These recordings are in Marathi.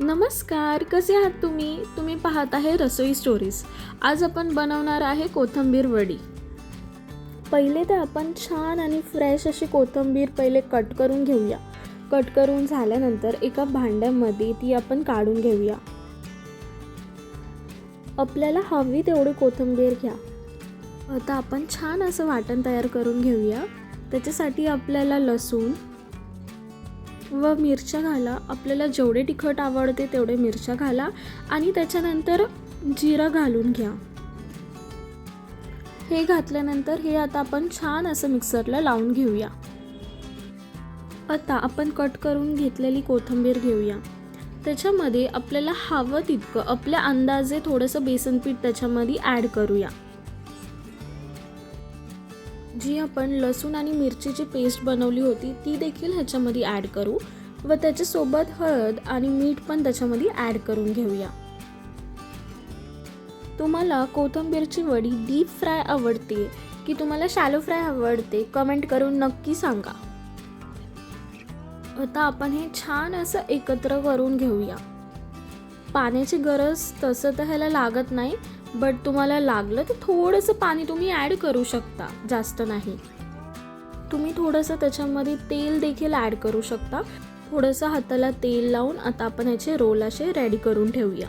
नमस्कार कसे आहात तुम्ही? तुम्ही पाहत आहे रसोई स्टोरीज आज आपण बनवणार आहे कोथिंबीर वडी. पहिले तर आपण छान आणि फ्रेश अशी कोथिंबीर पहिले कट करून घेऊया. कट करून झाल्यानंतर एका भांड्यामध्ये ती आपण काढून घेऊया. आपल्याला हवी तेवढी कोथिंबीर घ्या. आता आपण छान असं वाटण तयार करून घेऊया. त्याच्यासाठी आपल्याला लसूण व मिरच्या घाला. आपल्याला जेवढे तिखट आवडते तेवढे मिरच्या घाला आणि त्याच्यानंतर जिरं घालून घ्या. हे घातल्यानंतर हे आता आपण छान असं मिक्सरला लावून घेऊया. आता आपण कट करून घेतलेली कोथिंबीर घेऊया. त्याच्यामध्ये आपल्याला हवं तितकं आपल्या अंदाजे थोडंसं बेसन पीठ त्याच्यामध्ये ॲड करूया. जी आपण लसूण आणि मिरचीची पेस्ट बनवली होती ती देखील ह्याच्यामध्ये ॲड करू. व त्याच्यासोबत हळद आणि मीठ पण त्याच्यामध्ये ॲड करून घेऊया. तुम्हाला कोथिंबीरची वडी डीप फ्राय आवडते की तुम्हाला शॅलो फ्राय आवडते कमेंट करून नक्की सांगा. आता आपण हे छान असं एकत्र करून घेऊया. पाण्याची गरज तसं तर ह्याला लागत नाही बट तुम्हाला लागलं तर थोडंसं पाणी तुम्ही ॲड करू शकता जास्त नाही. तुम्ही थोडंसं त्याच्यामध्ये तेल देखील ॲड करू शकता. थोडंसं हाताला तेल लावून आता आपण याचे रोल असे रेडी करून ठेवूया.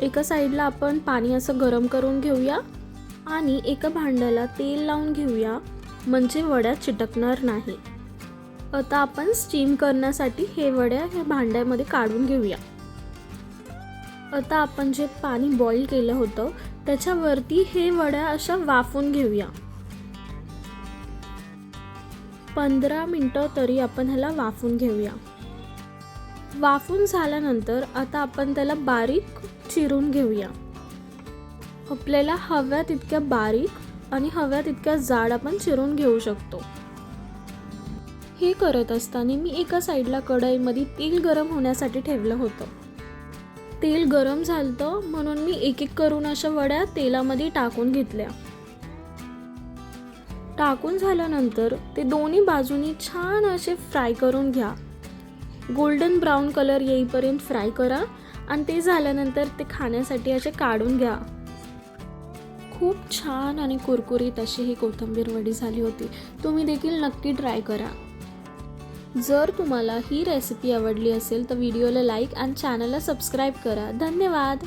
एका साईडला आपण पाणी असं गरम करून घेऊया आणि एका भांड्याला तेल लावून घेऊया म्हणजे वड्या चिटकणार नाही. आता आपण स्टीम करण्यासाठी हे वड्या ह्या भांड्यामध्ये काढून घेऊया. आता आपण जे पाणी बॉईल केलं होतं त्याच्यावरती हे वड्या अशा वाफून घेऊया. पंधरा मिनटं तरी आपण ह्याला वाफून घेऊया. वाफून झाल्यानंतर आता आपण त्याला बारीक चिरून घेऊया. आपल्याला हव्या तितक्या बारीक आणि हव्या तितक्या जाड आपण चिरून घेऊ शकतो. हे करत असताना मी एका साईडला कढईमध्ये तेल गरम होण्यासाठी ठेवलं होतं. तेल गरम झालं म्हणून मी एक एक करून अशा वड्या तेलामध्ये टाकून घेतल्या. टाकून झाल्यानंतर ते दोन्ही बाजूनी छान असे फ्राय करून घ्या. गोल्डन ब्राऊन कलर येईपर्यंत फ्राय करा आणि ते झाल्यानंतर ते खाण्यासाठी असे काढून घ्या. खूप छान आणि कुरकुरीत अशी ही कोथिंबीर वडी झाली होती. तुम्ही देखील नक्की ट्राय करा. जर तुम्हाला ही रेसिपी आवडली असेल तर व्हिडिओला लाईक आणि चॅनलला सबस्क्राईब करा. धन्यवाद!